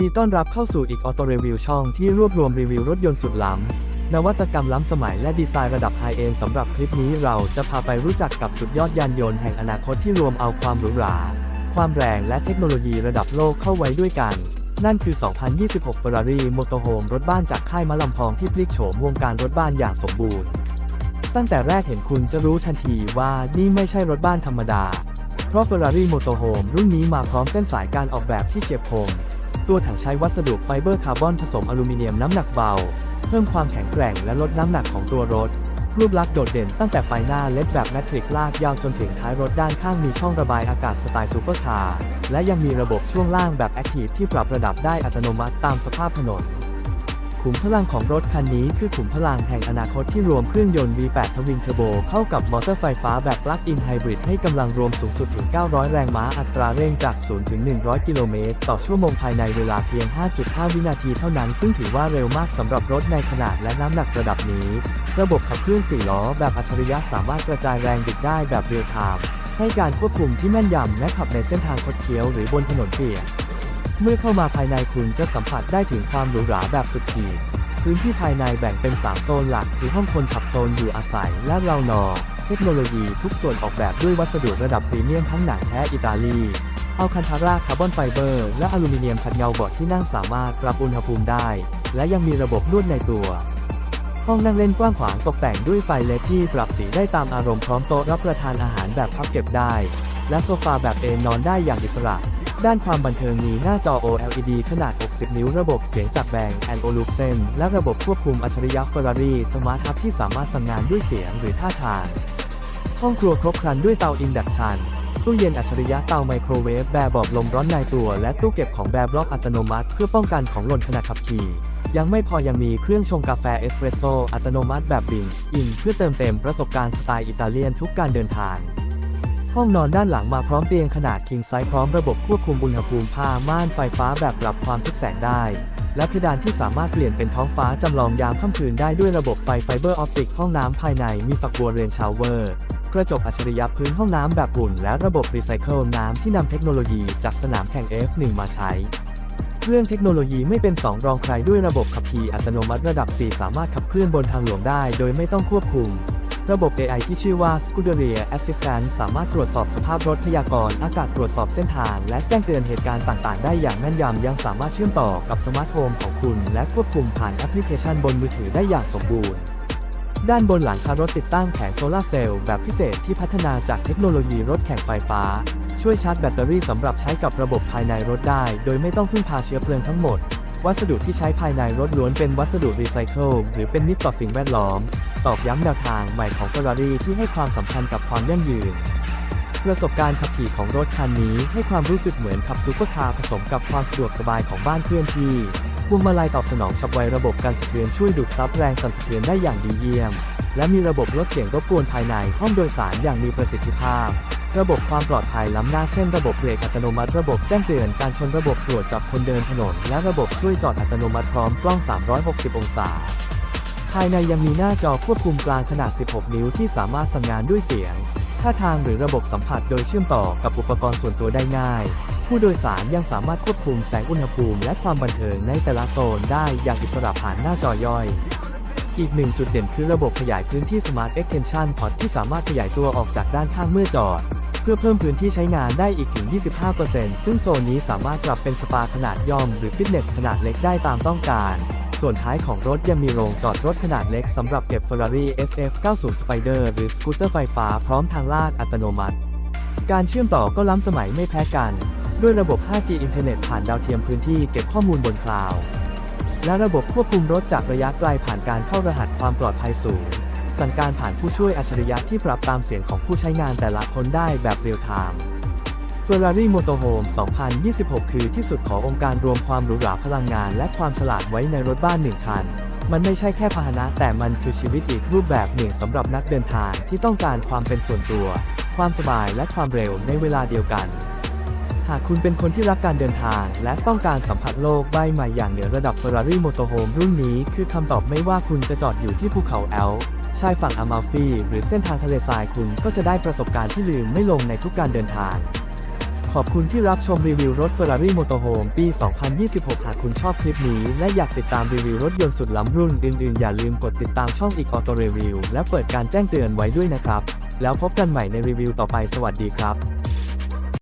ดีต้อนรับเข้าสู่อีกออโตรีวิวช่องที่รวบรวมรีวิวรถยนต์สุดล้ำ นวัตกรรมล้ำสมัยและดีไซน์ระดับไฮเอนด์สำหรับคลิปนี้เราจะพาไปรู้จักกับสุดยอดยานยนต์แห่งอนาคตที่รวมเอาความหรูหรา ความแรงและเทคโนโลยีระดับโลกเข้าไว้ด้วยกัน นั่นคือ 2026 Ferrari Motorhome รถบ้านจากค่ายมะลำพองที่พลิกโฉมวงการรถบ้านอย่างสมบูรณ์ ตั้งแต่แรกเห็นคุณจะรู้ทันทีว่านี่ไม่ใช่รถบ้านธรรมดา เพราะ Ferrari Motorhome รุ่นนี้มาพร้อมเส้นสายการออกแบบที่เฉียบคม ตัวถังใช้วัสดุไฟเบอร์คาร์บอนผสมอลูมิเนียมน้ำหนักเบา เพิ่มความแข็งแกร่งและลดน้ำหนักของตัวรถ รูปลักษณ์โดดเด่นตั้งแต่ไฟหน้าเล็ดแบบแมทริกลากยาวจนถึงท้ายรถด้านข้างมีช่องระบายอากาศสไตล์ซูเปอร์คาร์ และยังมีระบบช่วงล่างแบบแอคทีฟที่ปรับระดับได้อัตโนมัติตามสภาพถนน ขุมพลังของรถคันนี้คือขุมพลังแห่งอนาคตที่รวมเครื่องยนต์ V8 ทวินเทอร์โบเข้ากับมอเตอร์ไฟฟ้าแบบปลั๊กอินไฮบริดให้กำลังรวมสูงสุดถึง 900 แรงม้าอัตราเร่งจาก 0 ถึง 100 กิโลเมตร ต่อชั่วโมงภายในเวลาเพียง 5.5 วินาทีเท่านั้น ซึ่งถือว่าเร็วมากสำหรับรถในขนาดและน้ำหนักระดับนี้ ระบบขับเคลื่อน4ล้อแบบอัจฉริยะสามารถกระจายแรงบิดได้แบบเรียลไทม์ให้การควบคุมที่แม่นยำและขับในเส้นทางคดเคี้ยวหรือบนถนนเปียก เมื่อเข้ามาภายในคุณจะสัมผัสได้ถึงความหรูหราแบบสุดขีด พื้นที่ภายในแบ่งเป็น 3 โซนหลัก คือห้องคนขับโซนอยู่อาศัยและเรานอ เทคโนโลยีทุกส่วนออกแบบด้วยวัสดุระดับพรีเมียมทั้งหนังแท้อิตาลี เอาคันทาร่าคาร์บอนไฟเบอร์ และอลูมิเนียมขัดเงาบาะที่นั่งสามารถปรับอุณหภูมิได้ และยังมีระบบนวดในตัวห้องนั่งเล่นกว้างขวางตกแต่งด้วยไฟเลดที่ปรับสีได้ตามอารมณ์พร้อมโต๊ะรับประทานอาหารแบบพับเก็บได้ และโซฟาแบบเอนนอนได้อย่างอิสระ ด้านความบันเทิงมีหน้าจอ OLED ขนาด 60 นิ้ว ระบบเสียงจากแบง and Olufsen และระบบควบคุมอัจฉริยะ Ferrari Smart Hub ที่สามารถสั่งงานด้วยเสียงหรือท่าทาง ห้องครัวครบครันด้วยเตาอินดักชันตู้เย็นอัจฉริยะเตาไมโครเวฟแบบบอกลมร้อนในตัวและตู้เก็บของแบบล็อกอัตโนมัติ เพื่อป้องกันของหล่นขณะขับขี่ ยังไม่พอยังมีเครื่องชงกาแฟเอสเปรสโซอัตโนมัติแบบบินอินเพื่อเติมเต็มประสบการณ์สไตล์อิตาเลียนทุกการเดินทาง ห้องนอนด้านหลังมาพร้อมเตียงขนาด king size พร้อมระบบควบคุมอุณหภูมิผ้าม่านไฟฟ้าแบบปรับความทึบแสงได้ และเพดานที่สามารถเปลี่ยนเป็นท้องฟ้าจำลองยามค่ำคืนได้ด้วยระบบไฟไฟเบอร์ออปติกห้องน้ำภายในมีฝักบัวเรนชาวเวอร์กระจกอัจฉริยะพื้นห้องน้ำแบบอุ่น และระบบรีไซเคิลน้ำที่นำเทคโนโลยีจากสนามแข่ง F1 มาใช้เรื่องเทคโนโลยีไม่เป็นสองรองใครด้วยระบบขับขี่อัตโนมัติระดับ 4 สามารถขับเคลื่อนบนทางหลวงได้ โดยไม่ต้องควบคุม ระบบ AI ที่ชื่อว่า Scuderia Assistant สามารถตรวจสอบสภาพรถพยากรณ์อากาศตรวจสอบเส้นทาง และแจ้งเตือนเหตุการณ์ต่างๆ ได้อย่างแม่นยำยังสามารถเชื่อมต่อกับสมาร์ทโฮมของคุณ และควบคุมผ่านแอปพลิเคชันบนมือถือได้อย่างสมบูรณ์ด้านบนหลังคารถติดตั้งแผงโซลาร์เซลล์แบบพิเศษที่พัฒนาจากเทคโนโลยีรถแข่งไฟฟ้า ช่วยชาร์จแบตเตอรี่สำหรับใช้กับระบบภายในรถได้ โดยไม่ต้องพึ่งพาเชื้อเพลิงทั้งหมด วัสดุที่ใช้ภายในรถล้วนเป็นวัสดุรีไซเคิลหรือเป็นมิตรต่อสิ่งแวดล้อม ตอกย้ำแนวทางใหม่ของ Ferrari ที่ให้ความสำคัญกับความยั่งยืน ประสบการณ์ขับขี่ของรถคันนี้ให้ความรู้สึกเหมือนขับซูเปอร์คาร์ผสมกับความสะดวกสบายของบ้านเคลื่อนที่พวงมาลัยตอบสนองฉับไวระบบการสะเทือนช่วยดูดซับแรงสั่นสะเทือนได้อย่างดีเยี่ยม และมีระบบลดเสียงรบกวนภายในห้องโดยสารอย่างมีประสิทธิภาพ ระบบความปลอดภัยล้ำหน้าเช่นระบบเบรกอัตโนมัติระบบแจ้งเตือนการชนระบบตรวจจับคนเดินถนน และระบบช่วยจอดอัตโนมัติพร้อมกล้อง 360 องศา ภายในยังมีหน้าจอควบคุมกลางขนาด 16 นิ้วที่สามารถสั่งงานด้วยเสียง ท่าทางหรือระบบสัมผัสโดยเชื่อมต่อกับอุปกรณ์ส่วนตัวได้ง่าย ผู้โดยสารยังสามารถควบคุมแสงอุณหภูมิ และความบันเทิงในแต่ละโซนได้อย่างอิสระผ่านหน้าจอย่อยอีกหนึ่งจุดเด่นคือระบบขยายพื้นที่ Smart Extension Pod ที่สามารถขยายตัวออกจากด้านข้างเมื่อจอด เพื่อเพิ่มพื้นที่ใช้งานได้อีกถึง 25%ซึ่งโซนนี้สามารถปรับเป็นสปาขนาดย่อมหรือฟิตเนสขนาดเล็กได้ตามต้องการ ส่วนท้ายของรถยังมีโรงจอดรถขนาดเล็กสำหรับเก็บ Ferrari SF 90 Spider หรือสกูตเตอร์ไฟฟ้าพร้อมทางลาดอัตโนมัติ การเชื่อมต่อก็ล้ำสมัยไม่แพ้กัน ด้วยระบบ 5G อินเทอร์เน็ตผ่านดาวเทียมพื้นที่เก็บข้อมูลบนคลาวด์และระบบควบคุมรถจากระยะไกลผ่านการเข้ารหัสความปลอดภัยสูง สั่งการผ่านผู้ช่วยอัจฉริยะที่ปรับตามเสียงของผู้ใช้งานแต่ละคนได้แบบเรียลไทม์ Ferrari Motorhome 2026 คือที่สุดขององค์การรวมความหรูหราพลังงาน และความฉลาดไว้ในรถบ้านหนึ่งคัน มันไม่ใช่แค่พาหนะ แต่มันคือชีวิตอีกรูปแบบหนึ่งสำหรับนักเดินทางที่ต้องการความเป็นส่วนตัว ความสบายและความเร็วในเวลาเดียวกัน หากคุณเป็นคนที่รักการเดินทาง และต้องการสัมผัสโลกใบใหม่อย่างเหนือระดับ Ferrari Motorhome รุ่นนี้คือคำตอบไม่ว่าคุณจะจอดอยู่ที่ภูเขาแอลชายฝั่งอามาฟีหรือเส้นทางทะเลทรายคุณก็จะได้ประสบการณ์ที่ลืมไม่ลงในทุกการเดินทาง ขอบคุณที่รับชมรีวิวรถ Ferrari Motorhome ปี 2026 หากคุณชอบคลิปนี้ และอยากติดตามรีวิวรถยนต์สุดล้ำรุ่นอื่นๆ อย่าลืมกดติดตามช่องอีกออโตรีวิวและเปิดการแจ้งเตือนไว้ด้วยนะครับ แล้วพบกันใหม่ในรีวิวต่อไปสวัสดีครับ